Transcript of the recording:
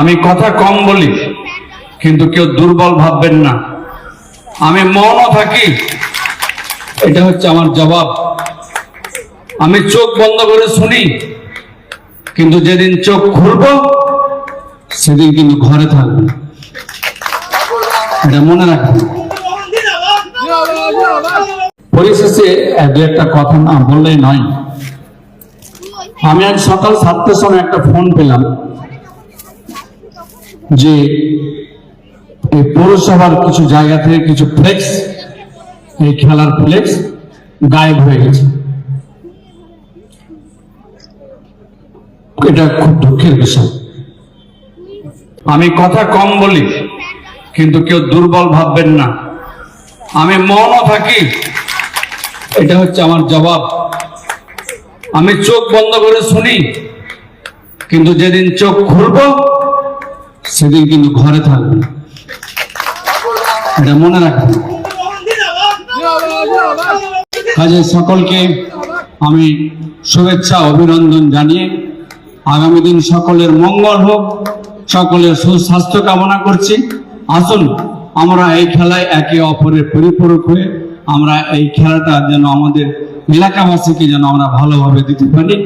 আমি কথা কম বলি, কিন্তু কেউ দুর্বল ভাববেন না। আমি মৌন থাকি, এটা হচ্ছে আমার জবাব। আমি চোখ বন্ধ করে শুনি, কিন্তু যেদিন চোখ খুলব, সেদিন কিন্তু ঘরে থাকবে। এটা মনে রাখবেন। পরিশেষে দু একটা কথা না বললেই নয়। আমি আজ সকাল সাতটার সময় একটা ফোন পেলাম। যে এই পৌরসভার কিছু জায়গা থেকে কিছু ফ্লেক্স এই খেলার ফ্লেক্স গায়েব হয়ে গেছে। এটা খুব দুঃখের বিষয়। আমি কথা কম বলি, কিন্তু কেউ দুর্বল ভাববেন না। আমি মনও থাকি, এটা হচ্ছে আমার জবাব। আমি চোখ বন্ধ করে শুনি, কিন্তু যেদিন চোখ খুলব সেদিন কিন্তু ঘরে থাকবে। এটা মনে রাখবেন। কাজে সকলকে আমি শুভেচ্ছা, অভিনন্দন জানিয়ে আগামী দিন সকলের মঙ্গল হোক, সকলের সুস্বাস্থ্য কামনা করছি। আসুন, আমরা এই খেলায় একে অপরের পরিপূরক হয়ে আমরা এই খেলাটা যেন আমাদের এলাকাবাসীকে যেন আমরা ভালোভাবে দিতে পারি।